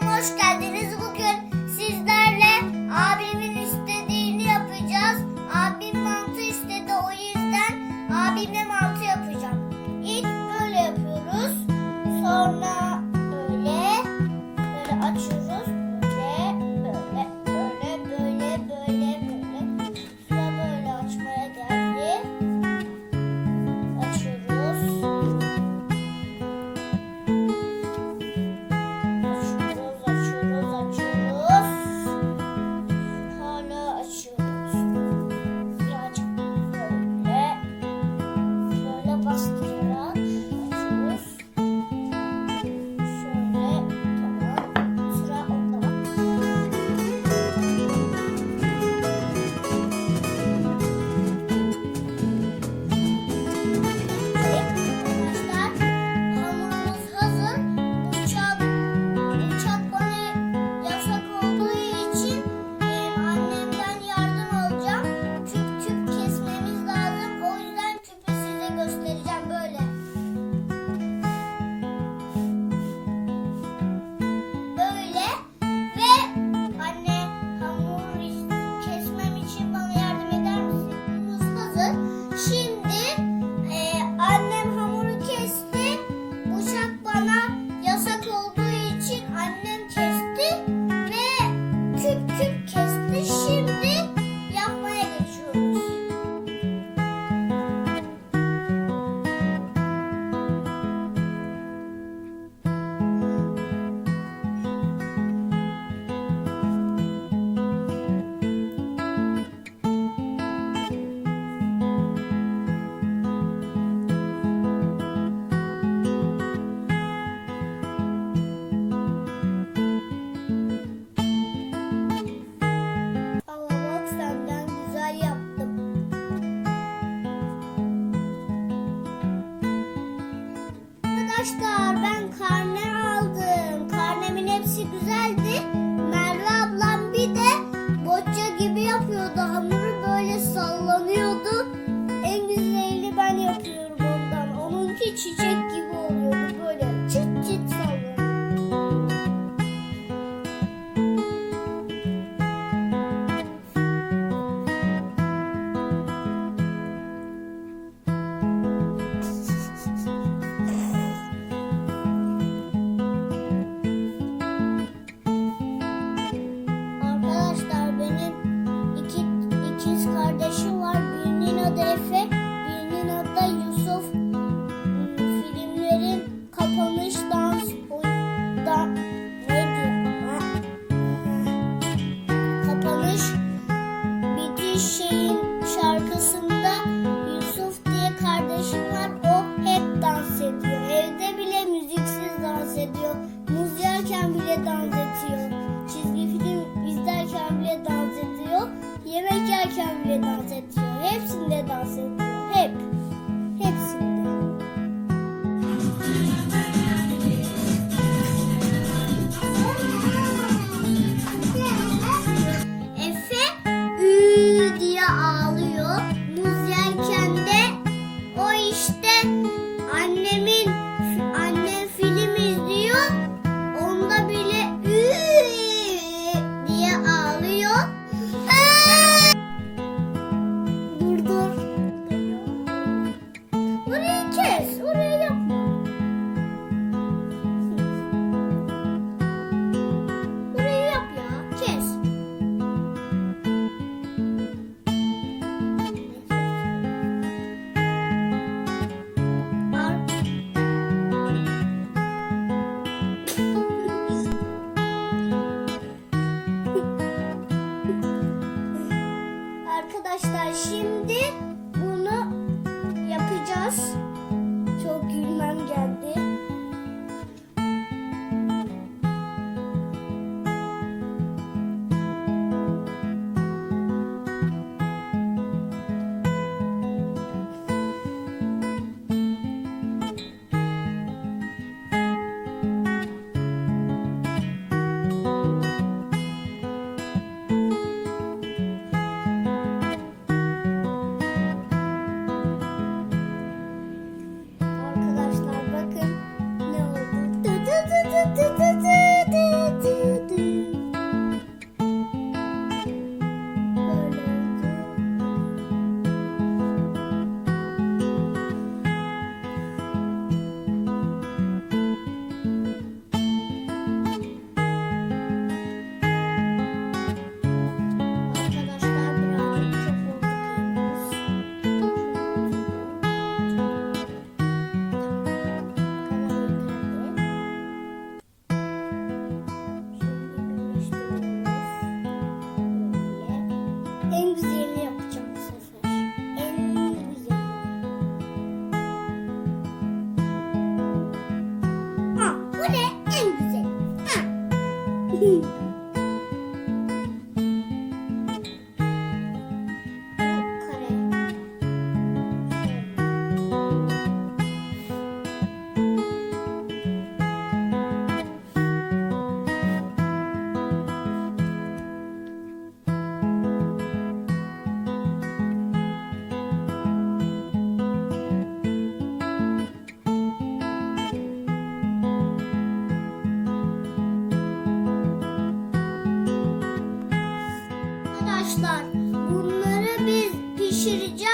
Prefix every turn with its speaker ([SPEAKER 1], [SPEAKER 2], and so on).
[SPEAKER 1] kanalıma hoş geldiniz. Güzeldi. She. Taşlar şimdi 그 거. 嗯 şişireceğim.